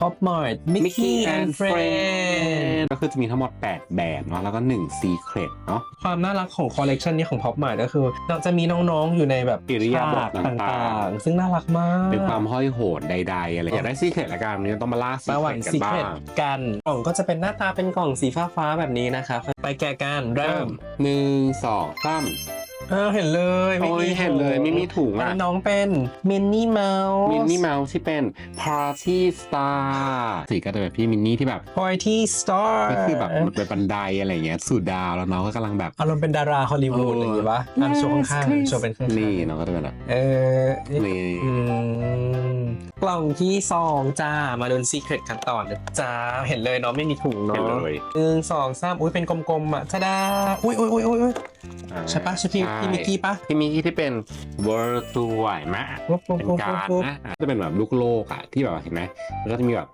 Pop Mart Mickey and Friends ก็คือจะมีทั้งหมด 8 แบบเนาะแล้วก็ 1 Secret เนาะความน่ารักของคอลเลกชันนี้ของ Pop Mart ก็คือเราจะมีน้องๆอยู่ในแบบอิริยาบถฉากต่างๆต่างๆ ซึ่งน่ารักมากเป็นความห้อยโหดใดๆอะไรอยากได้ Secret ละกันวันนี้ต้องมาล่ามาหวัง Secret กันบ้า Secret งกันกล่องก็จะเป็นหน้าตาเป็นกล่องสีฟ้าๆแบบนี้นะคะไปแกะกันเริ่มหนึ่งสองสาม เออเห็นเลยโอ้ยเห็นเลยไม่มีถุงอันอะนี้น้องเป็นมินนี่เมาส์มินนี่เมาส์ที่เป็น Party Star สีก็จะแบบพี่มินนี่ที่แบบพอยที่สตาร์ก็คือแบบมันเป็นบันไดอะไรอย่างเงี้ยสู่ดาวแล้วน้องก็กำลังแบบอารมณ์เป็นดาราฮอลลีวูดเอออะไรอย่างงี้ปะอันโชว์ข้างๆโชว์เป็นข้างๆนี่น้องก็จะเป็นแบบเออนี่อืมก ล่องที่สองจ้า มาดูซีเครตกันต่อนะจ้า เห็นเลยเนาะไม่มีถุงเห็นเนาะเลยหนึ่งสองสามอุ้ยเป็นกลมๆอะชดาอุ้ยอุ้ยอุ้ยอุ้ยอุ๊ยอ่าใช่ปะใช่พี่พี่มิกกี้ปะพี่มิกกี้ที่เป็น World Tour เห็นไหมปุ๊บปุ๊บเป็นปุ๊บการปุ๊บนะอะจะเป็นแบบลูกโลกอะที่แบบว่าเห็นไหมแล้วก็จะมีแบบ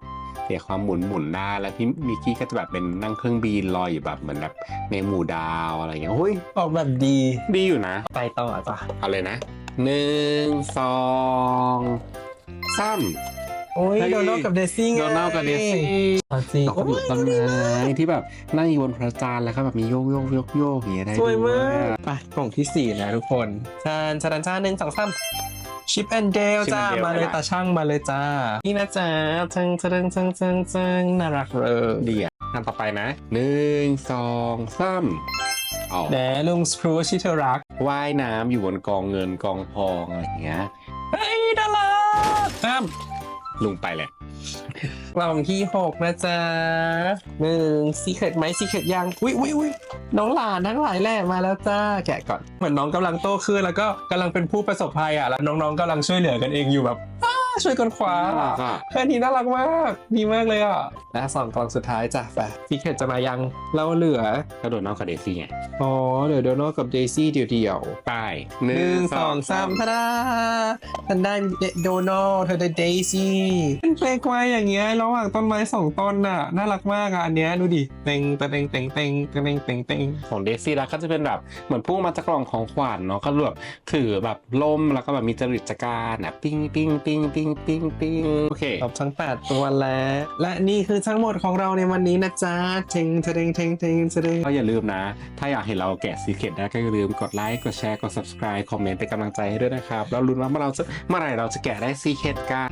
เสียความหมุนหมุนได้แล้วพี่มิกกี้ก็จะแบบเป็นนั่งเครื่องบินลอยอยู่แบบเหมือนแบบในหมู่ดาวอะไรอย่างเงี้ยเฮ้ยออกแบบดีดีอยู่นะ ไปต่อจ้ะเอาเลยนะหนึ่งสอง สามโอ้ย เฮ้ย โดนัลด์กับเดซี่ไงโดนัลด์กับเดซี่เอาจริงดอกกระดูกต้นไม้ที่แบบนั่งอยู่บนพระจันทร์แล้วก็แบบมีโยกโยกโยกโยกอย่างเงี้ยได้สวยมากด้ไปกล่องที่สี่นะทุกคนจานจานจานหนึ่งสองสามชิปแอนเดล Chip จ้า and Dale มาเลยไปละตาช่างมาเลยจ้า นี่นะจ๊ะจังจังจังจังจังน่ารักเลยดีอะอันต่อไปนะหนึ่งสองสามอ๋อแหนลุงสครูชิเธอรักว่ายน้ำอยู่บนกองเงินกองทองอะไรอย่างเงี้ย เฮ้ยน่ารัก ข้ามลุงไปเลยกล่องที่หกนะจ๊ะหนึ่งซีเครตไหมซีเครตยังอุ้ยอุ้ยอุ้ยน้องหลานทั้งหลายแหละมาแล้วจ้าแกะก่อนเหมือนน้องกำลังโตขึ้นแล้วก็กำลังเป็นผู้ประสบภัยอะแล้วน้องๆกำลังช่วยเหลือกันเองอยู่แบบอ้า ช่วยกันควาแค่นี้น่ารักมากดีมากเลยอะ และสองกล่องสุดท้ายจ้ะไฟิกเกตจะมายังเราเหลือ กระโดดนอกกับเดซี่ไง อ๋อเหลือโดนอกกับเดซี่เดียวๆไปหนึ่งสองสามพรท่านได้โดนอกเธอได้เดซี่เป็นเพลงควายอย่างเงี้ยระหว่างต้นไม้สองต้นน่ะน่ารักมากอะอันเนี้ยดูดิเต็งเต็งเต็งเต็งเต็งเต็งเต็งของเดซี่แล้วก็จะเป็นแบบเหมือนพุ่งมาจากกล่องของขวัญเนาะก็แบบถือแบบล่มแล้วก็แบบมีจริตจักรนะปิ้งปิ้งปิ้งปิ้งงปิ้งปิ้งโอเคตอบทั้ง 8 ตัวแล้ว และนี่คือทั้งหมดของเราในวันนี้นะจ๊ะเทงเทงเทงเทงเทงก็อย่าลืมนะ ถ้าอยากเห็นเราแกะซีเคร็ตนะก็อย่าลืมกดไลค์กดแชร์กด subscribe คอมเมนต์เป็นกำลังใจให้ด้วยนะครับแล้วลุ้นว่าเมื่อเราจะเมื่อไหร่เราจะแกะได้ซีเคร็ตกัน